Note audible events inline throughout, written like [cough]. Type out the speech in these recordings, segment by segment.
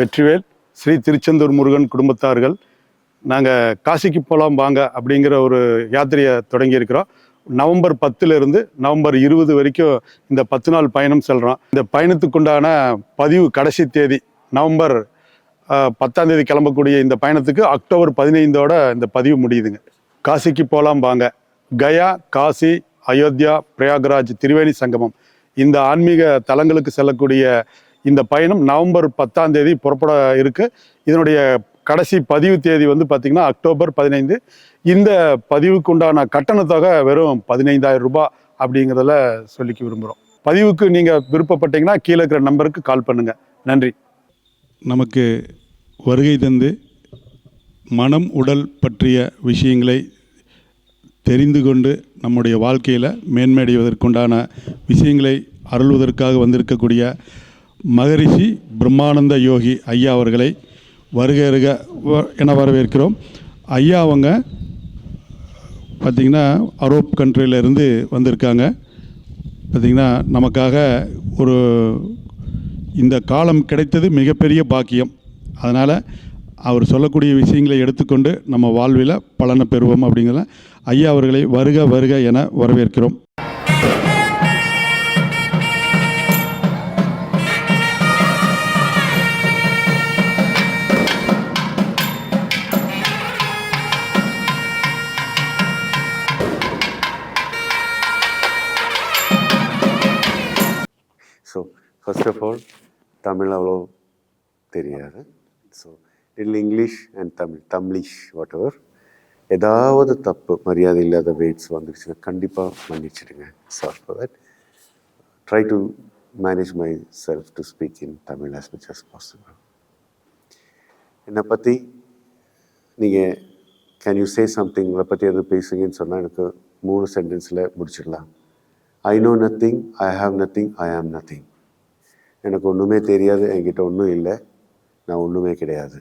வெற்றிவேல் ஸ்ரீ திருச்செந்தூர் முருகன் குடும்பத்தார்கள். நாங்கள் காசிக்கு போகலாம் வாங்க அப்படிங்கிற ஒரு யாத்திரையை தொடங்கியிருக்கிறோம். நவம்பர் பத்துலேருந்து நவம்பர் இருபது வரைக்கும் இந்த பத்து நாள் பயணம் செல்கிறோம் இந்த பயணத்துக்குண்டான பதிவு கடைசி தேதி நவம்பர் பத்தாம் தேதி கிளம்பக்கூடிய இந்த பயணத்துக்கு அக்டோபர் பதினைந்தோட இந்த பதிவு முடியுதுங்க. காசிக்கு போகலாம் வாங்க. கயா காசி அயோத்தியா பிரயாக்ராஜ் திரிவேணி சங்கமம். இந்த ஆன்மீக தலங்களுக்கு செல்லக்கூடிய இந்த பயணம் நவம்பர் பத்தாம் தேதி புறப்பட இருக்கு. இதனுடைய கடைசி பதிவு தேதி வந்து பார்த்தீங்கன்னா அக்டோபர் பதினைந்து. இந்த பதிவுக்கு உண்டான கட்டணத்தொகை வெறும் பதினைந்தாயிரம் ரூபாய் அப்படிங்கிறதுல சொல்லிக்க விரும்புகிறோம் பதிவுக்கு நீங்கள் விருப்பப்பட்டீங்கன்னா கீழே இருக்கிற நம்பருக்கு கால் பண்ணுங்கள் நன்றி. நமக்கு வருகை தந்து மனம் உடல் பற்றிய விஷயங்களை தெரிந்து கொண்டு நம்முடைய வாழ்க்கையில் மேன்மையடைவதற்குண்டான விஷயங்களை அருள்வதற்காக வந்திருக்கக்கூடிய மகரிஷி பிரம்மானந்த யோகி ஐயா அவர்களை வருக வ- என வரவேற்கிறோம். ஐயா அவங்க பார்த்திங்கன்னா அரோப் கண்ட்ரியிலேருந்து வந்திருக்காங்க. பார்த்திங்கன்னா நமக்காக ஒரு இந்த காலம் கிடைத்தது மிகப்பெரிய பாக்கியம். அதனால் அவர் சொல்லக்கூடிய விஷயங்களை எடுத்துக்கொண்டு நம்ம வாழ்வில் பலனை பெறுவோம் அப்படிங்கிற ஐயா அவர்களை வருக வருக என வரவேற்கிறோம். ஃபர்ஸ்ட் ஆஃப் ஆல் தமிழ் அவ்வளோ தெரியாது. ஸோ இதில் English and Tamil Tamilish whatever ஏதாவது தப்பு மரியாதை இல்லாத வெயிட்ஸ் வந்துருச்சுன்னா கண்டிப்பாக மன்னிச்சிடுங்க sir for that try to manage myself to speak in Tamil as much as possible என்னை பற்றி நீங்கள் கேன் யூ சே சம்திங் உங்களை பற்றி எது பேசுங்கன்னு சொன்னால் எனக்கு மூணு சென்டென்ஸில் முடிச்சிடலாம். I know nothing I have nothing I am nothing எனக்கு ஒன்றுமே தெரியாது என்கிட்ட ஒன்றும் இல்லை. நான் ஒன்றுமே கிடையாது.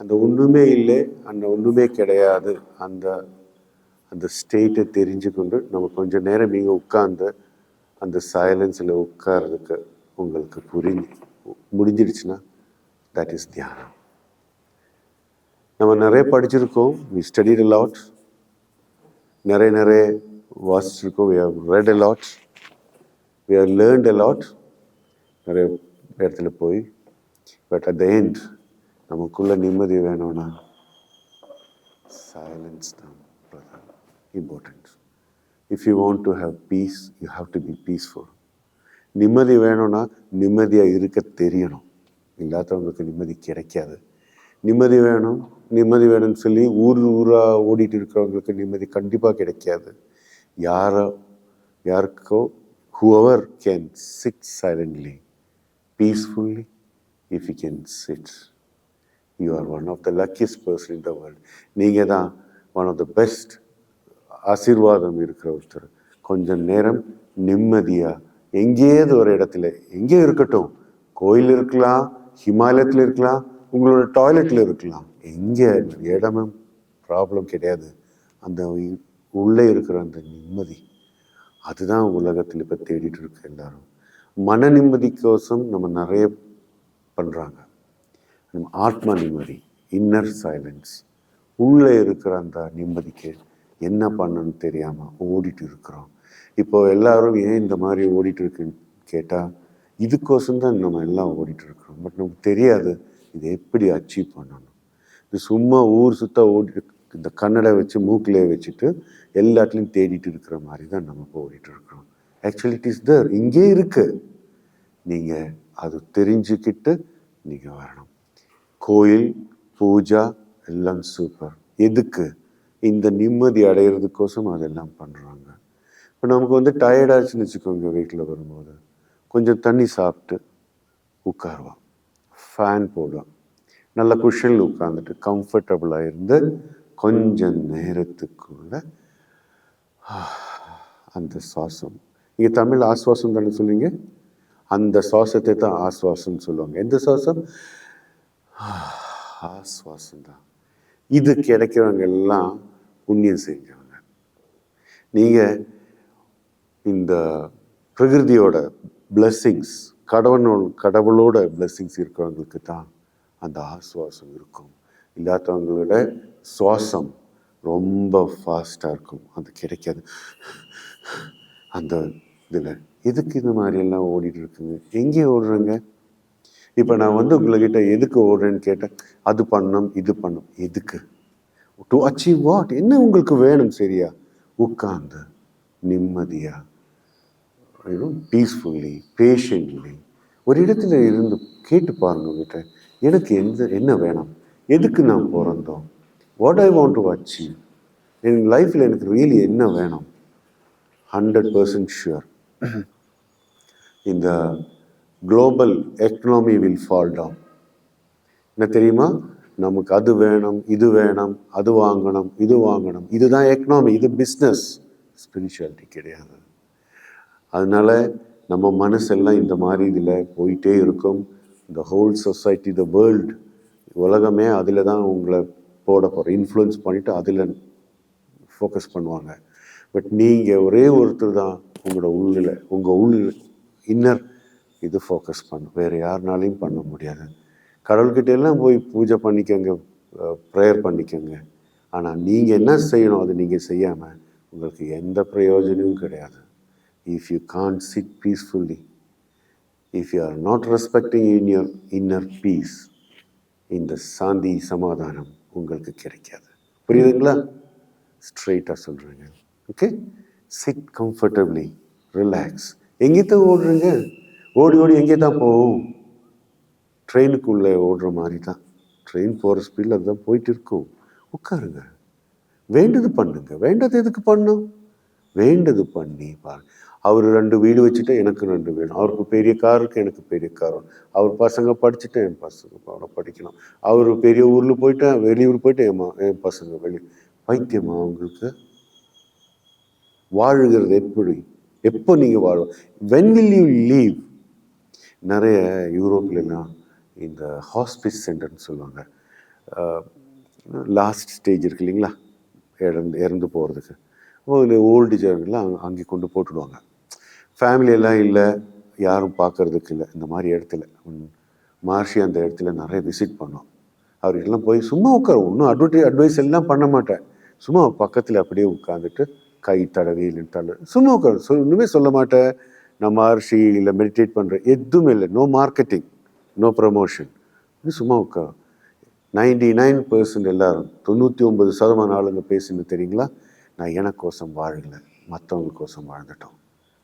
அந்த ஒன்றுமே இல்லை அந்த ஒன்றுமே கிடையாது. அந்த அந்த ஸ்டேட்டை தெரிஞ்சுக்கொண்டு நம்ம கொஞ்சம் நேரம் நீங்கள் உட்கார்ந்து அந்த சைலன்ஸில் உட்கார்றதுக்கு உங்களுக்கு புரிஞ்சு முடிஞ்சிடுச்சுன்னா தட் இஸ் தியானம். நம்ம நிறைய படிச்சிருக்கோம் வி ஸ்டடி லாட் நிறைய நிறைய வாசிச்சிருக்கோம் we have read a lot we have learned a lot நிறைய இடத்துல போய் பட் அட் த எண்ட் நமக்குள்ள நிம்மதி வேணும்னா சைலன்ஸ் தான் brother if you want to have peace you have to be peaceful நிம்மதி வேணும்னா நிம்மதியாக இருக்க தெரியணும். இல்லாதவங்களுக்கு நிம்மதி கிடைக்காது. நிம்மதி வேணும் நிம்மதி வேணும்னு சொல்லி ஊர் ஊராக ஓடிட்டு இருக்கிறவங்களுக்கு நிம்மதி கண்டிப்பாக கிடைக்காது. யாரோ யாருக்கோ whoever can sit silently peacefully if you can sit. You are one of the luckiest person in the world. நீங்கள் தான் ஒன் ஆஃப் த பெஸ்ட் ஆசீர்வாதம் இருக்கிற ஒருத்தர் கொஞ்சம் நேரம் நிம்மதியாக எங்கேயாவது ஒரு இடத்துல எங்கே இருக்கட்டும் கோயில் இருக்கலாம் ஹிமாலயத்தில் இருக்கலாம் உங்களோட டாய்லெட்டில் இருக்கலாம் எங்கே இடமும் ப்ராப்ளம் கிடையாது அந்த உள்ளே இருக்கிற அந்த நிம்மதி அதுதான் உலகத்தில் இப்போ தேடிட்டு இருக்கு எல்லாரும் மன நிம்மதிக்கோசம் நம்ம நிறைய பண்ணுறாங்க நம்ம ஆத்மா நிம்மதி இன்னர் சைலன்ஸ் உள்ளே இருக்கிற அந்த நிம்மதிக்கு என்ன பண்ணணும்னு தெரியாமல் ஓடிட்டு இருக்கிறோம். இப்போ எல்லாரும் ஏன் இந்த மாதிரி ஓடிட்டு இருக்குன்னு கேட்டால் இதுக்கோசம் தான் நம்ம எல்லாம் ஓடிட்டு இருக்கிறோம். பட் நமக்கு தெரியாது இதை எப்படி அச்சீவ் பண்ணணும். இது சும்மா ஊர் சுத்த ஓடி இந்த கன்னடை வச்சு மூக்கிலே வச்சுட்டு எல்லாத்துலேயும் தேடிட்டு இருக்கிற மாதிரி தான் நம்ம இப்போ ஓடிட்டு இருக்கிறோம். ஆக்சுவலி இட் இஸ் தர் இங்கே இருக்கு. நீங்கள் அது தெரிஞ்சுக்கிட்டு நீங்கள் வரணும். கோயில் பூஜா எல்லாம் சூப்பர் எதுக்கு? இந்த நிம்மதி அடையிறதுக்கோசம் அதெல்லாம் பண்ணுறாங்க இப்போ நமக்கு வந்து டயர்டாச்சுன்னு வச்சுக்கோங்க வீட்டில் வரும்போது. கொஞ்சம் தண்ணி சாப்பிட்டு உட்காருவோம். ஃபேன் போடுவோம். நல்ல குஷனில் உட்காந்துட்டு கம்ஃபர்டபுளாக இருந்து கொஞ்சம் நேரத்துக்குள்ள அந்த சுவாசம் நீங்கள் தமிழ் ஆஸ்வாசம் தானே சொல்லுவீங்க அந்த சுவாசத்தை தான் ஆஸ்வாசம்னு சொல்லுவாங்க. எந்த சுவாசம்? ஆஸ்வாசம் தான். இது கிடைக்கிறவங்க எல்லாம் புண்ணியம் செஞ்சவங்க. நீங்கள் இந்த பிரகிருதியோட பிளஸ்ஸிங்ஸ் கடவுளோட கடவுளோட பிளஸ்ஸிங்ஸ் இருக்கிறவங்களுக்கு தான் அந்த ஆசுவாசம் இருக்கும். இல்லாதவங்களோட சுவாசம் ரொம்ப ஃபாஸ்ட்டாக இருக்கும். அது கிடைக்காது. அந்த இதில் எதுக்கு இந்த மாதிரி எல்லாம் ஓடிட்டு இருக்குங்க? எங்கே ஓடுறேங்க? இப்போ நான் வந்து உங்கள்கிட்ட எதுக்கு ஓடுறேன்னு கேட்டேன் அது பண்ணணும் இது பண்ணும். எதுக்கு? டு அச்சீவ் வாட் என்ன உங்களுக்கு வேணும் சரியா? உட்கார்ந்து நிம்மதியாக பீஸ்ஃபுல்லி பேஷண்ட்லி ஒரு இடத்துல இருந்து கேட்டு பாருங்க உங்ககிட்ட. எனக்கு எந்த என்ன வேணும்? எதுக்கு நான் பிறந்தோம்? What I want to achieve என் லைஃப்பில் எனக்கு ரியலி என்ன வேணும்? ஹண்ட்ரட் பர்சன்ட் ஷுர் [clears throat] இந்த global economy will fall down என்ன தெரியுமா? நமக்கு அது வேணும் இது வேணும் அது வாங்கணும் இது வாங்கணும். இதுதான் எக்கனாமி இது பிஸ்னஸ் ஸ்பிரிச்சுவாலிட்டி கிடையாது. அதனால நம்ம மனசெல்லாம் இந்த மாதிரி இதில் போயிட்டே இருக்கும். இந்த ஹோல் சொசைட்டி த வேர்ல்டு உலகமே அதில் தான் உங்களை போட போகிற இன்ஃப்ளூயன்ஸ் பண்ணிவிட்டு அதில் ஃபோக்கஸ் பண்ணுவாங்க. பட் நீங்கள் ஒரே ஒருத்தர் தான் உங்களோட உள்ளில் உங்கள் உள் இன்னர் இது ஃபோக்கஸ் பண்ணும் வேறு யாருனாலையும் பண்ண முடியாது. கடவுள்கிட்ட எல்லாம் போய் பூஜை பண்ணிக்கோங்க ப்ரேயர் பண்ணிக்கோங்க. ஆனால் நீங்கள் என்ன செய்யணும் அது நீங்கள் செய்யாமல் உங்களுக்கு எந்த பிரயோஜனமும் கிடையாது. If you can sit peacefully if you are not respecting in your inner peace இந்த சாந்தி சமாதானம் உங்களுக்கு கிடைக்காது. புரியுதுங்களா? ஸ்ட்ரெயிட்டாக சொல்கிறேங்க ஓகே சிட் கம்ஃபர்டபிளி ரிலாக்ஸ் எங்கே தான் ஓடுறீங்க? ஓடி ஓடி எங்கே தான் போகும் ட்ரெயினுக்குள்ளே ஓடுற மாதிரி தான் ட்ரெயின் போகிற ஸ்பீடில் அதுதான் போயிட்டு இருக்கும். உட்காருங்க. வேண்டது பண்ணுங்க. வேண்டது எதுக்கு பண்ணும்? வேண்டது பண்ணி பாருங்க. அவர் ரெண்டு வீடு வச்சுட்டு எனக்கு ரெண்டு வேணும் அவருக்கு பெரிய கார் இருக்கு எனக்கு பெரிய கார் அவர் பசங்க படிச்சுட்டு என் பசங்க அவனை படிக்கணும். அவர் பெரிய ஊரில் போயிட்டு வெளியூர் போயிட்டு என் என் பசங்க வெளி பைத்தியமா அவங்களுக்கு வாழுகிறது எப்படி? எப்போ நீங்கள் வாழ வென் வில் யூ லீவ் நிறைய யூரோப்லாம் இந்த ஹாஸ்பிஸ் சென்டர்னு சொல்லுவாங்க. லாஸ்ட் ஸ்டேஜ் இருக்கு இல்லைங்களா? இறந்து இறந்து போகிறதுக்கு ஒரு ஓல்டு ஜனங்கள்லாம் அங்கே கொண்டு போட்டுடுவாங்க. ஃபேமிலியெல்லாம் இல்லை யாரும் பார்க்கறதுக்கு இல்லை. இந்த மாதிரி இடத்துல. மார்ஷி அந்த இடத்துல நிறைய விசிட் பண்ணோம். அவர்கிட்டலாம் போய் சும்மா உட்கார. ஒன்றும் அட்வர்டை அட்வைஸ் எல்லாம் பண்ண மாட்டேன். சும்மா பக்கத்தில் அப்படியே உட்காந்துட்டு கை தடவி தலை சும்மா உட்காரு சொல் ஒன்றுமே சொல்ல மாட்டேன். நான் மகர்ஷி இல்லை மெடிடேட் பண்ணுறேன் எதுவுமே இல்லை. நோ மார்க்கெட்டிங் நோ ப்ரமோஷன் சும்மா உட்காரு நைன்டி நைன் பர்சன்ட் எல்லாரும் தொண்ணூற்றி ஒன்பது சதமான ஆளுங்க பேசுன்னு தெரியுங்களா? நான் எனக்கோசம் வாழலை மற்றவங்களுக்கோசம் வாழ்ந்துட்டோம்.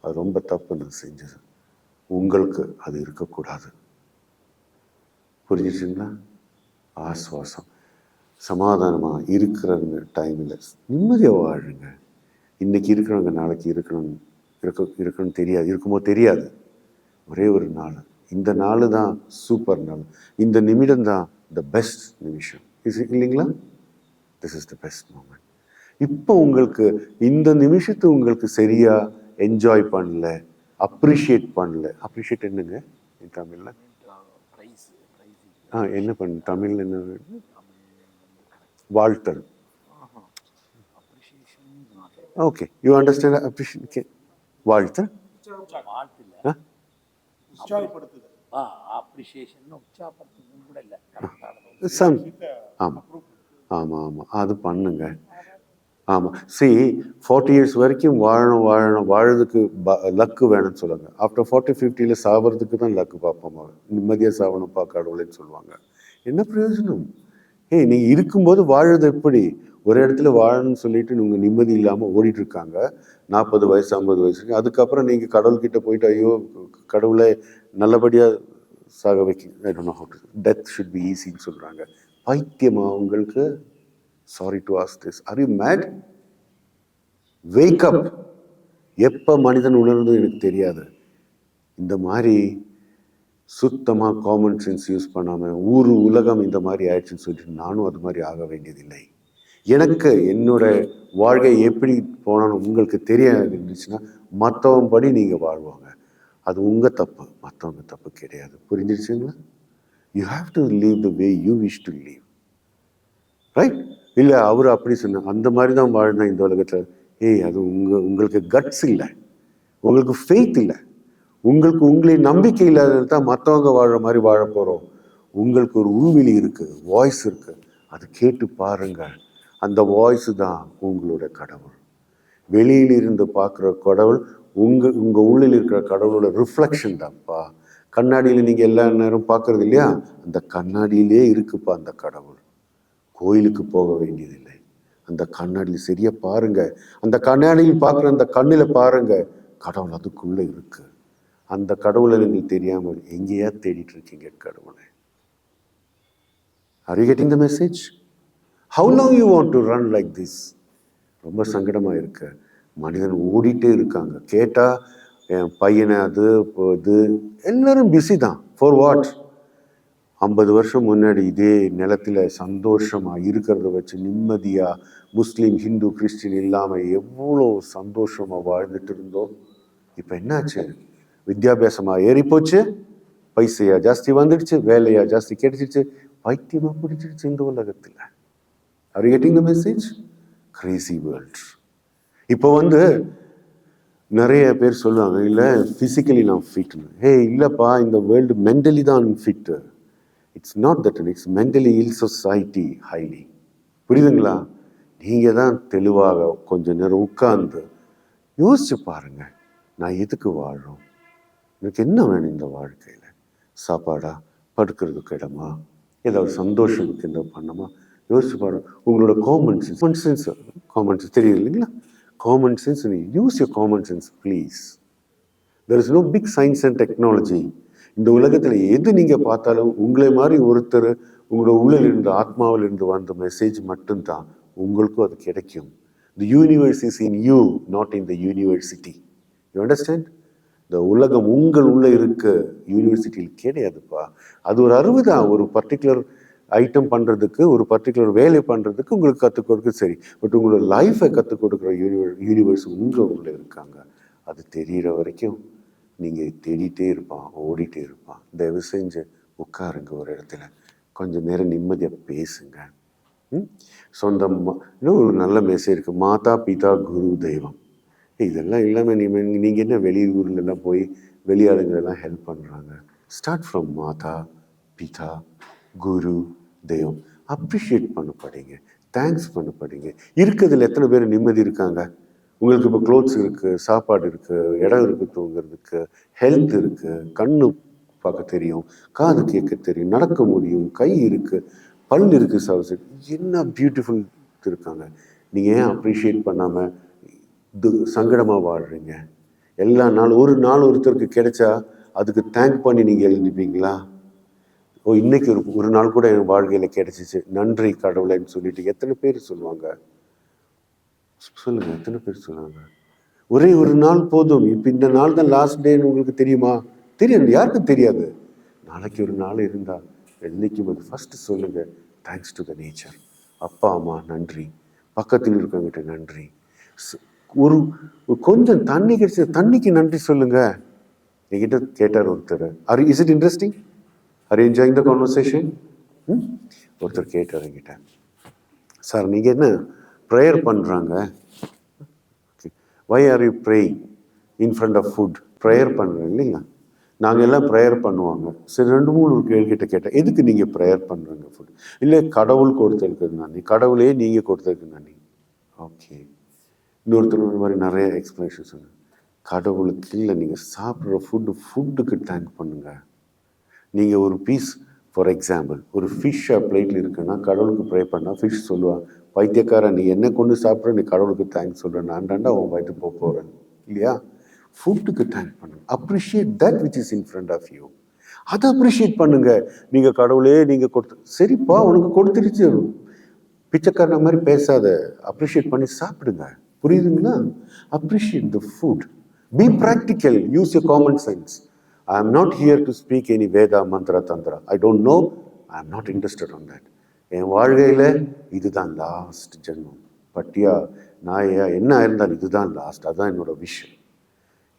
அது ரொம்ப தப்பு நான் செஞ்சது. உங்களுக்கு அது இருக்கக்கூடாது. புரிஞ்சிச்சுங்களா? ஆஸ்வாசம். சமாதானமாக இருக்கிறங்க டைமில் நிம்மதியாக வாழுங்க. இன்னைக்கு இருக்கிறவங்க நாளைக்கு இருக்கணும். இருக்க இருக்கணும்னு தெரியாது. இருக்குமோ தெரியாது. ஒரே ஒரு நாள். இந்த நாள் தான் சூப்பர் நாள். இந்த நிமிடம் தான் த பெஸ்ட் நிமிஷம். இஸ் இல்லைங்களா? This is the best moment இப்போ உங்களுக்கு இந்த நிமிஷத்தை உங்களுக்கு சரியா என்ஜாய் பண்ணல அப்ரிஷியேட் பண்ணல. அப்ரிஷியேட் என்னங்க? in தமிழ்ல? ஆ என்ன பண்ண தமிழ்ல என்ன? வாழ்த்தல். ஓகே யூ அண்டர்ஸ்டாண்ட் அப்ரிஷியேட் கரெக்டானது சம் ஆமாம் ஆமாம் ஆமாம் அது பண்ணுங்க. ஆமாம் சி ஃபார்ட்டி இயர்ஸ் வரைக்கும் வாழணும் வாழணும் வாழறதுக்கு லக்கு வேணும்னு சொல்லுவாங்க ஆஃப்டர் ஃபார்ட்டி ஃபிஃப்டியில் சாவறதுக்கு தான் லக்கு பார்ப்போம். நிம்மதியாக சாவணும்ப்பா கடவுளேன்னு சொல்லுவாங்க. என்ன பிரயோஜனம்? ஏய் நீங்கள் இருக்கும்போது வாழுறது எப்படி? ஒரு இடத்துல வாழணும்னு சொல்லிட்டு நீங்கள் நிம்மதி இல்லாமல் ஓடிட்டு இருக்காங்க நாற்பது வயசு ஐம்பது வயசு அதுக்கப்புறம் நீங்கள் கடவுள்கிட்ட போயிட்டு ஐயோ கடவுளை நல்லபடியாக சாக வைக்க டெத் ஷுட் பி ஈஸின்னு சொல்கிறாங்க பைத்தியமா உங்களுக்கு? Sorry to ask this are you mad wake up எப்போ மனிதன் உணர்ந்து எனக்கு தெரியாது. இந்த மாதிரி சுத்தமாக காமன் சென்ஸ் யூஸ் பண்ணாமல் ஊர் உலகம் இந்த மாதிரி ஆயிடுச்சுன்னு சொல்லிட்டு நானும் அது மாதிரி ஆக வேண்டியதில்லை. எனக்கு என்னோட வாழ்க்கை எப்படி போனாலும் உங்களுக்கு தெரிய இருந்துச்சுன்னா மற்றவன் படி நீங்கள் வாழ்வாங்க. அது உங்கள் தப்பு மற்றவங்க தப்பு கிடையாது. புரிஞ்சிருச்சுங்களா? You have to leave the way you wish to leave right இல்லை அவர் அப்படி சொன்னார் அந்த மாதிரி தான் வாழ்ந்தேன் இந்த உலகத்தில். ஏய் அது உங்கள் உங்களுக்கு கட்ஸ் இல்லை. உங்களுக்கு ஃபெய்த் இல்லை. உங்களுக்கு உங்களை நம்பிக்கை இல்லாதது தான் மற்றவங்க வாழ்கிற மாதிரி வாழ போகிறோம் உங்களுக்கு ஒரு உள்வெளி இருக்குது வாய்ஸ் இருக்குது அது கேட்டு பாருங்கள். அந்த வாய்ஸ் தான் உங்களோட கடவுள். வெளியில் இருந்து பார்க்குற கடவுள் உங்கள் உங்கள் உள்ளில் இருக்கிற கடவுளோட ரிஃப்ளெக்ஷன் தான்ப்பா. கண்ணாடியில் நீங்கள் எல்லா நேரம் பார்க்குறது இல்லையா? அந்த கண்ணாடியிலே இருக்குப்பா அந்த கடவுள். கோயிலுக்கு போக வேண்டியதில்லை. அந்த கண்ணாடியில் சரியா பாருங்க. அந்த கண்ணாடியில் பார்க்குற அந்த கண்ணில் பாருங்க. கடவுள் அதுக்குள்ளே இருக்கு. அந்த கடவுளை நீங்கள் தெரியாமல் எங்கேயா தேடிட்டு இருக்கீங்க கடவுளை? Are you getting the message how long you want to run like this ரொம்ப சங்கடமாக இருக்க. மனிதன் ஓடிட்டே இருக்காங்க. கேட்டால் என் பையனை அது இப்போ இது. எல்லோரும் பிஸி தான். ஃபார் வாட் ஐம்பது வருஷம் முன்னாடி இதே நிலத்தில் சந்தோஷமாக இருக்கிறத வச்சு நிம்மதியாக முஸ்லீம் ஹிந்து கிறிஸ்டின் இல்லாமல் எவ்வளோ சந்தோஷமாக வாழ்ந்துட்டு இருந்தோம். இப்போ என்னாச்சு? வித்தியாபியாசமாக ஏறிப்போச்சு. பைசையாக பைசையா ஜாஸ்தி வந்துடுச்சு வேலையாக ஜாஸ்தி கிடைச்சிடுச்சு பைத்தியமாக பிடிச்சிடுச்சு இந்த உலகத்தில். Are getting the message crazy world இப்போ வந்து நிறைய பேர் சொல்லுவாங்க இல்லை ஃபிசிக்கலி நான் ஃபிட்னு ஹே இல்லைப்பா இந்த வேர்ல்டு மென்டலி தான் fit it's not that it's mentally ill society highly புரியுதுங்களா? நீங்கள் தான் தெளிவாக கொஞ்ச நேரம் உட்கார்ந்து யோசிச்சு பாருங்க நான் எதுக்கு வாழ்கிறோம் எனக்கு என்ன வேணும் இந்த வாழ்க்கையில்? சாப்பாடா? படுக்கிறதுக்கு இடமா? ஏதாவது சந்தோஷம் என்ன பண்ணமா யோசிச்சு பாருங்க. உங்களோட common sense common sense common sense தெரியுது இல்லைங்களா? Common sense use your common sense please there is no big science and technology இந்த உலகத்தில் எது நீங்கள் பார்த்தாலும் உங்களை மாதிரி ஒருத்தர் உங்களோட உள்ளில் இருந்து ஆத்மாவில் இருந்து வந்த மெசேஜ் மட்டும்தான் உங்களுக்கும் அது கிடைக்கும். The universe is in you not in the university you understand இந்த உலகம் உங்கள் உள்ளே இருக்க. யூனிவர்சிட்டியில் கிடையாதுப்பா. அது ஒரு அறிவு தான் ஒரு பர்டிகுலர் ஐட்டம் பண்ணுறதுக்கு ஒரு பர்டிகுலர் வேலை பண்ணுறதுக்கு உங்களுக்கு கற்றுக் கொடுக்க சரி. பட் உங்களோட லைஃப்பை கற்றுக் கொடுக்குற யூனிவர் யூனிவர்ஸ் உங்கள் உள்ள இருக்காங்க. அது தெரிகிற வரைக்கும் நீங்கள் தேடிட்டே இருப்பான் ஓடிட்டே இருப்பான் தயவு செஞ்சு உட்காருங்க ஒரு இடத்துல. கொஞ்சம் நேரம் நிம்மதியாக பேசுங்க. ம்? சொந்தம் இன்னும் ஒரு நல்ல மெசேஜ் இருக்குது மாதா பிதா குரு தெய்வம். இதெல்லாம் இல்லாமல் நீங்கள் நீங்கள் என்ன வெளியூர்லலாம் போய் வெளியாளுங்களெல்லாம் ஹெல்ப் பண்ணுறாங்க ஸ்டார்ட் ஃப்ரம் மாதா பிதா குரு தெய்வம் அப்ரிஷியேட் பண்ண படிங்க தேங்க்ஸ் பண்ண படிங்க இருக்கிறதுல எத்தனை பேர் நிம்மதி இருக்காங்க? உங்களுக்கு இப்போ க்ளோத்ஸ் இருக்குது சாப்பாடு இருக்குது இடம் இருக்குது தூங்குறதுக்கு ஹெல்த் இருக்குது கண்ணு பார்க்க தெரியும் காது கேட்க தெரியும் நடக்க முடியும் கை இருக்குது பல் இருக்குது சவசு என்ன பியூட்டிஃபுல் இருக்காங்க? நீங்கள் ஏன் அப்ரிஷியேட் பண்ணாமல் இது சங்கடமாக வாழ்கிறீங்க எல்லா நாள் ஒரு நாள் ஒருத்தருக்கு கிடைச்சா அதுக்கு தேங்க் பண்ணி நீங்கள் எழுதிப்பீங்களா ஓ இன்னைக்கு ஒரு ஒரு நாள் கூட என் வாழ்க்கையில் கிடைச்சிச்சு. நன்றி கடவுளைன்னு சொல்லிட்டு எத்தனை பேர் சொல்லுவாங்க? சொல்லுங்கள் எத்தனை பேர் சொல்லுவாங்க? ஒரே ஒரு நாள் போதும். இப்போ இந்த நாள் தான் லாஸ்ட் டேன்னு உங்களுக்கு தெரியுமா? தெரியும் யாருக்கும் தெரியாது. நாளைக்கு ஒரு நாள் இருந்தால் என்னைக்கு அது ஃபஸ்ட்டு சொல்லுங்கள் தேங்க்ஸ் டு த நேச்சர் அப்பா அம்மா நன்றி. பக்கத்தில் இருக்கவங்கிட்ட நன்றி. ஒரு கொஞ்சம் தண்ணி கிடைச்ச தண்ணிக்கு நன்றி சொல்லுங்கள் என்கிட்ட கேட்டார் ஒருத்தர். Are is it interesting are enjoying the conversation ஒருத்தர் கேட்டார் என்கிட்ட. சார் நீங்கள் என்ன ப்ரேயர் பண்ணுறாங்க why are you praying in front of food prayer பண்ணுறோம் இல்லைங்களா? நாங்கள் எல்லாம் ப்ரேயர் பண்ணுவாங்க. சரி ரெண்டு மூணு கேள்விக்கிட்ட கேட்டேன். எதுக்கு நீங்கள் ப்ரேயர் பண்ணுறீங்க ஃபுட் இல்லை கடவுள் கொடுத்ததுக்கு நன்றி கடவுளே நீங்கள் கொடுத்ததுக்கு நன்றி ஓகே இன்னொருத்தர் இந்த மாதிரி நிறைய எக்ஸ்பிளேஷன் சொன்னாங்க கடவுளுக்கு இல்லை நீங்கள் சாப்பிட்ற ஃபுட்டு ஃபுட்டுக்கு தேங்க் பண்ணுங்கள் நீங்கள் ஒரு பீஸ் ஃபார் எக்ஸாம்பிள் ஒரு ஃபிஷ்ஷாக பிளேட்டில் இருக்குன்னா கடவுளுக்கு ப்ரே பண்ணால் ஃபிஷ் சொல்லுவான் பைத்தியக்காரன் நீ என்ன கொண்டு சாப்பிட்ற நீ கடவுளுக்கு தேங்க்ஸ் சொல்கிற நான் உன் வயிற்று போக போகிறேன் இல்லையா? ஃபுட்டுக்கு தேங்க் பண்ணுங்க appreciate that which is in front of you அதை அப்ரிஷியேட் பண்ணுங்க. நீங்கள் கடவுளே நீங்கள் கொடுத்து சரிப்பா உனக்கு கொடுத்துருச்சு. பிச்சைக்காரன மாதிரி பேசாத. அப்ரிஷியேட் பண்ணி சாப்பிடுங்க. புரியுதுங்களா? Appreciate the food be practical use a common sense I am not here to speak any Veda mantra tantra I don't know I am not interested on that என் வாழ்க்கையில் இதுதான் லாஸ்ட் ஜென்மம். பட்டியா நாயா என்ன இருந்தாலும் இதுதான் லாஸ்ட் அதுதான் என்னோட விஷயம்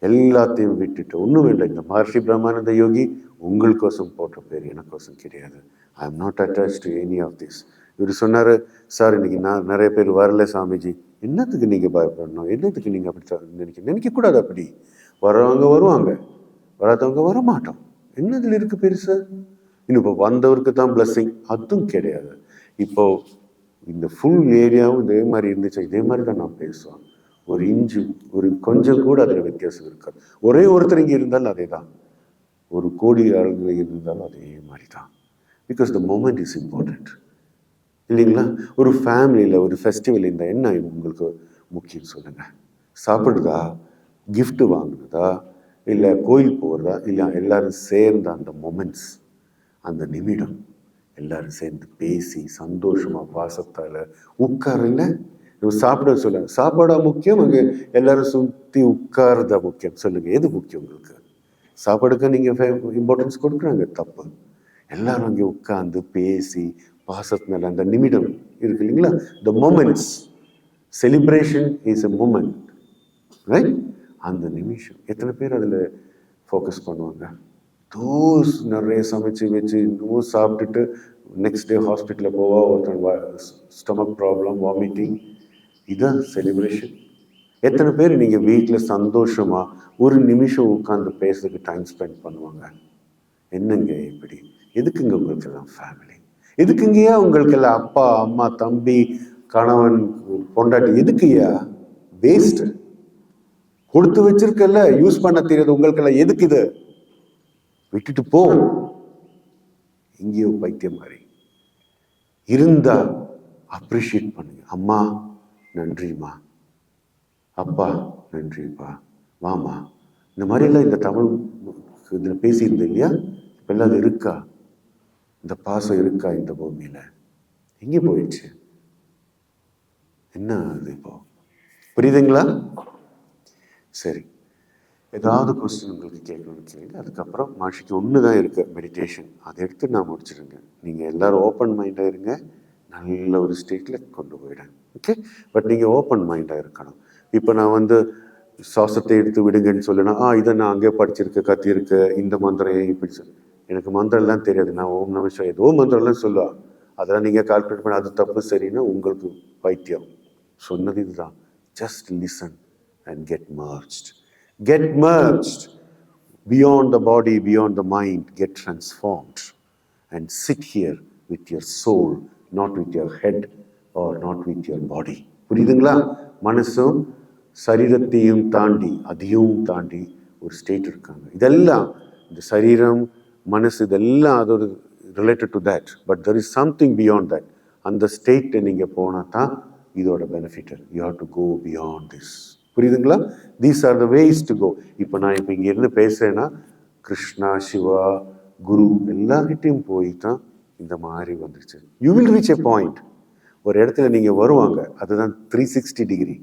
எல்லாத்தையும் விட்டுட்டு ஒன்றும் வேண்டாம் இந்த மகர்ஷி பிரம்மானந்த யோகி உங்களுக்கோசம் போட்ட பேர் எனக்கோசம் கிடையாது. I am not attach to any of this இவர் சொன்னார் சார் இன்னைக்கு நான் நிறைய பேர் வரல சாமிஜி. என்னத்துக்கு நீங்கள் பயப்படணும்? என்னத்துக்கு நீங்கள் அப்படி நினைக்க நினைக்கக்கூடாது அப்படி. வர்றவங்க வருவாங்க. வராதவங்க வர மாட்டோம் இதில் இருக்குது பெருசு? இன்னும் இப்போ வந்தவருக்கு தான் பிளஸ்ஸிங் அதுவும் கிடையாது. இப்போ இந்த ஃபுல் ஏரியாவும் இதே மாதிரி இருந்துச்சு? இதே மாதிரி தான் நான் பேசுவேன். ஒரு இன்ச்சு ஒரு கொஞ்சம் கூட அதில் வித்தியாசம் இருக்காது. ஒரே ஒருத்தர் இங்கே இருந்தாலும் அதே தான் ஒரு கோடி ஆளுங்க இருந்தாலும் அதே மாதிரி தான் because the moment is important இல்லைங்களா? ஒரு ஃபேமிலியில் ஒரு ஃபெஸ்டிவல் இருந்தால் என்ன உங்களுக்கு முக்கியம் சொல்லுங்கள் சாப்பிடுதா? கிஃப்ட்டு வாங்குனதா இல்லை கோயில் போகிறதா இல்லை எல்லாரும் சேர்ந்த அந்த மொமெண்ட்ஸ் அந்த நிமிடம் எல்லாரும் சேர்ந்து பேசி சந்தோஷமாக பாசத்தால் உட்காருங்க. நம்ம சாப்பிட சொல்லுங்க. சாப்பாடா முக்கியம்? அங்கே எல்லாரும் சுற்றி உட்காருதா முக்கியம்? சொல்லுங்கள் எது முக்கியம் உங்களுக்கு? சாப்பாடுக்கு நீங்கள் இம்பார்ட்டன்ஸ் கொடுக்குறாங்க. தப்பு. எல்லாரும் அங்கே உட்காந்து பேசி பாசத்தினால அந்த நிமிடம் இருக்கு இல்லைங்களா? The moments celebration is a moment right அந்த நிமிஷம். எத்தனை பேர் அதில் ஃபோக்கஸ் பண்ணுவாங்க? தூஸ் நிறைய சமைச்சு வச்சு இன்னமும் சாப்பிட்டுட்டு நெக்ஸ்ட் டே ஹாஸ்பிட்டலில் போவா ஒருத்தன் ஸ்டொமக் ப்ராப்ளம் வாமிட்டிங் இதுதான் செலிப்ரேஷன் எத்தனை பேர் நீங்கள் வீட்டில் சந்தோஷமாக ஒரு நிமிஷம் உட்காந்து பேசுறதுக்கு டைம் ஸ்பெண்ட் பண்ணுவாங்க? என்னங்க இப்படி? எதுக்குங்க உங்களுக்கெல்லாம் ஃபேமிலி எதுக்குங்கய்யா உங்களுக்கெல்லாம் அப்பா அம்மா தம்பி கணவன் பொண்டாட்டி? எதுக்குய்யா? வேஸ்ட்டு கொடுத்து வச்சிருக்கல யூஸ் பண்ண தெரியாது. உங்களுக்கெல்லாம் எதுக்கு இது? விட்டுட்டு போ. எங்கேயோ பைத்தியம் மாதிரி. இருந்தா அப்ரிஷியேட் பண்ணுங்க. அம்மா நன்றிம்மா. அப்பா நன்றிப்பா. வாமா இந்த மாதிரிலாம் இந்த தமிழ் இதில் பேசியிருந்தேன் இல்லையா? இப்பெல்லாம் அது இருக்கா? இந்த பாசம் இருக்கா இந்த பூமியில்? எங்கே போயிடுச்சு? என்ன அது இப்போ? புரியுதுங்களா? சரி. ஏதாவது கொஸ்டின் உங்களுக்கு கேட்கணும்னு கேளுங்க அதுக்கப்புறம் மனுஷிக்கு ஒன்று தான் இருக்குது மெடிடேஷன் அதை எடுத்து நான் முடிச்சிடுங்க நீங்கள் எல்லோரும் ஓப்பன் மைண்டாக இருங்க. நல்ல ஒரு ஸ்டேட்டில் கொண்டு போயிடுங்க. ஓகே பட் நீங்கள் ஓப்பன் மைண்டாக இருக்கணும். இப்போ நான் வந்து சுவாசத்தை எடுத்து விடுங்கன்னு சொல்லினா ஆ இதை நான் அங்கே படிச்சிருக்கேன் கத்தியிருக்கேன் இந்த மந்திரம் இப்படி சொல் எனக்கு மந்திரம்லாம் தெரியாது. நான் ஓம் நம ஏதோ மந்திரம்லாம் சொல்லுவா. அதெல்லாம் நீங்கள் கால்குலேட் பண்ண அது தப்பு சரின்னா உங்களுக்கு பைத்தியம். சொன்னது இதுதான். Just listen and get merged. Get merged beyond the body, beyond the mind, get transformed and sit here with your soul, not with your head or not with your body. புரியுதுங்களா? மனசும் சரீரத்தையும் தாண்டி அதையும் தாண்டி ஒரு ஸ்டேட் இருக்காங்க. இதெல்லாம் இந்த சரீரம் மனசு இதெல்லாம் அதோட related to that but there is something beyond that அந்த ஸ்டேட்டை நீங்கள் போனால் தான் இதோட benefit you have to go beyond this புரியுதுங்களா? These are the ways to go இப்போ நான் இப்போ இங்கேருந்து பேசுகிறேன்னா கிருஷ்ணா சிவா குரு எல்லார்கிட்டையும் போய் தான் இந்த மாதிரி வந்துருச்சு. You will reach a point ஒரு இடத்துல நீங்கள் வருவாங்க அதுதான் த்ரீ சிக்ஸ்டி டிகிரி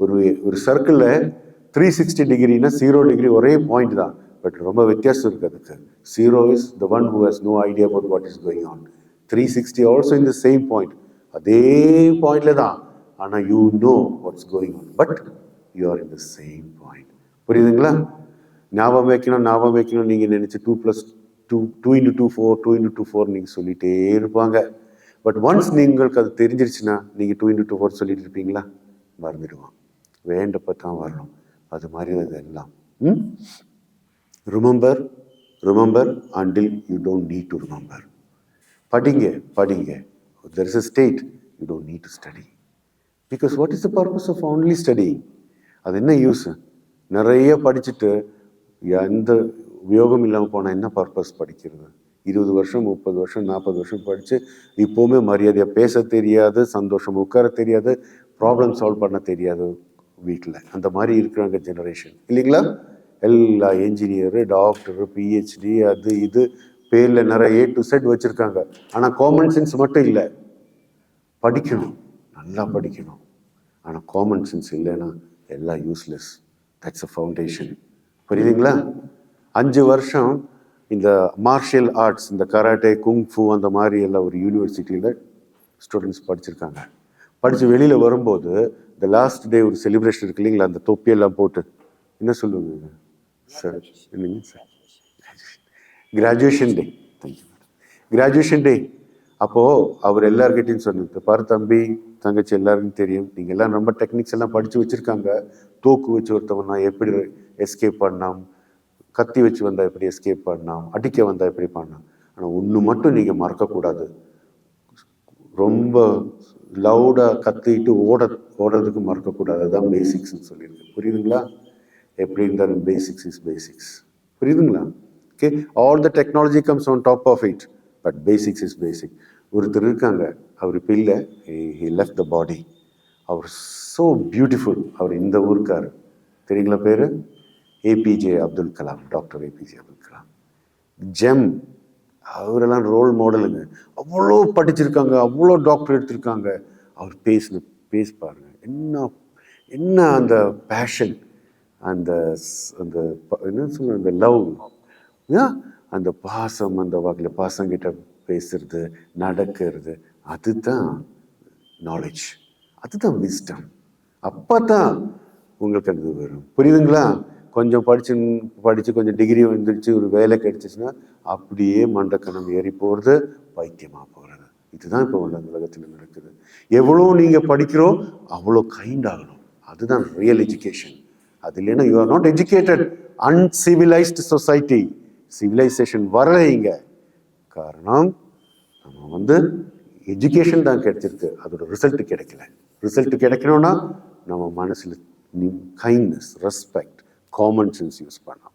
ஒரு ஒரு சர்க்கிளில் த்ரீ சிக்ஸ்டி டிகிரினா ஜீரோ டிகிரி ஒரே பாயிண்ட் தான். பட் ரொம்ப வித்தியாசம் இருக்கு அதுக்கு. Zero is the one who has no idea about what is going on three sixty also in the same point அதே பாயிண்ட்ல தான். ஆனால் you know what's going on but you are in the same point புரியுதுங்களா? ஞாபகம் வைக்கணும் ஞாபகம் வைக்கணும். நீங்கள் நினச்சி two plus two two into two four two into two four நீங்கள் சொல்லிகிட்டே இருப்பாங்க. பட் ஒன்ஸ் உங்களுக்கு அது தெரிஞ்சிருச்சுன்னா நீங்கள் டூ இன்டு டூ ஃபோர் சொல்லிட்டு இருப்பீங்களா? மறந்துடுவான் வேண்டப்ப தான் வரணும். அது மாதிரி அது எல்லாம். ம்? Remember remember until you don't need to remember படிங்க படிங்க. There is a state you don't need to study because what is the purpose of only studying அது என்ன யூஸ் நிறைய படிச்சுட்டு எந்த உபயோகம் இல்லாமல் போனால் என்ன பர்பஸ் படிக்கிறது? இருபது வருஷம் முப்பது வருஷம் நாற்பது வருஷம் படித்து இப்போவுமே மரியாதையாக பேச தெரியாது சந்தோஷம் உட்கார தெரியாது ப்ராப்ளம் சால்வ் பண்ண தெரியாது வீட்டில் அந்த மாதிரி இருக்கிறாங்க ஜெனரேஷன் இல்லைங்களா? எல்லா என்ஜினியரு டாக்டரு பிஹெச்டி அது இது பேரில் நிறைய ஏ டு செட் வச்சுருக்காங்க. ஆனால் காமன் சென்ஸ் மட்டும் இல்லை. படிக்கணும். நல்லா படிக்கணும். ஆனால் காமன் சென்ஸ் இல்லைன்னா எல்லாம் யூஸ்லெஸ் தட்ஸ் அ ஃபவுண்டேஷன் புரியுதுங்களா? அஞ்சு வருஷம் இந்த மார்ஷியல் ஆர்ட்ஸ் இந்த கராட்டே குங்ஃபு அந்த மாதிரி எல்லாம் ஒரு யூனிவர்சிட்டியில் ஸ்டூடெண்ட்ஸ் படிச்சிருக்காங்க. படித்து வெளியில் வரும்போது இந்த லாஸ்ட் டே ஒரு செலிப்ரேஷன் இருக்கு இல்லைங்களா? அந்த தொப்பியெல்லாம் போட்டு. என்ன சொல்லுவாங்க? சார் என்னங்க? Sir graduation day thank you graduation day அப்போது அவர் எல்லார்கிட்டையும் சொன்னது பாரு தம்பி தங்கச்சி எல்லாருக்கும் தெரியும். நீங்கள் எல்லாம் ரொம்ப டெக்னிக்ஸ் எல்லாம் படித்து வச்சுருக்காங்க. தூக்கு வச்சு ஒருத்தவன் நான் எப்படி எஸ்கேப் பண்ணாம்? கத்தி வச்சு வந்தால் எப்படி எஸ்கேப் பண்ணலாம் அடிக்க வந்தால் எப்படி பண்ணலாம் ஆனால் ஒன்று மட்டும் நீங்கள் மறக்கக்கூடாது. ரொம்ப லவுடாக கத்திட்டு ஓட ஓடுறதுக்கு மறக்கக்கூடாது. அதுதான் பேசிக்ஸ்னு சொல்லியிருக்கு. புரியுதுங்களா? எப்படி இருந்தாலும் பேசிக்ஸ் இஸ் பேசிக்ஸ் புரியுதுங்களா? Okay all the technology comes on top of it but basics is basic ஒருத்தர் இருக்காங்க. அவர் இப்போ இல்லை. ஹி லெஃப்ட் த பாடி அவர் ஸோ பியூட்டிஃபுல் அவர் இந்த ஊருக்கார். தெரியுங்களா பேர்? APJ Abdul Kalam doctor APJ Abdul Kalam gem அவரெல்லாம் ரோல் மாடலுங்க அவ்வளோ படிச்சிருக்காங்க அவ்வளோ டாக்டர் எடுத்திருக்காங்க. அவர் பேசின பேசி பாருங்க. என்ன என்ன அந்த பேஷன் அந்த அந்த என்ன சொல்ல அந்த லவ் அந்த பாசம் அந்த வகையில் பாசங்கிட்ட பேசுறது நடக்கிறது அதுதான் நாலேஜ் அதுதான் விஸ்டம் அப்போ தான் உங்களுக்கு அது வரும். புரியுதுங்களா? கொஞ்சம் படிச்சு படித்து கொஞ்சம் டிகிரி வந்துடுச்சு ஒரு வேலை கிடைச்சிச்சுன்னா அப்படியே மண்டக்கணம் ஏறி போகிறது பைத்தியமாக போகிறது இதுதான் இப்போ உள்ள உலகத்தில் நடக்குது. எவ்வளோ நீங்கள் படிக்கிறோம் அவ்வளோ கைண்ட் ஆகணும். அதுதான் ரியல் எஜுகேஷன் அது இல்லைன்னா you are not educated uncivilised society civilisation வரல இங்கே. காரணம் நம்ம வந்து எஜுகேஷன் தான் கிடைச்சிருக்கு. அதோட ரிசல்ட் கிடைக்கல. ரிசல்ட் கிடைக்கணும்னா நம்ம மனசில் kindness respect common sense use பண்ணோம்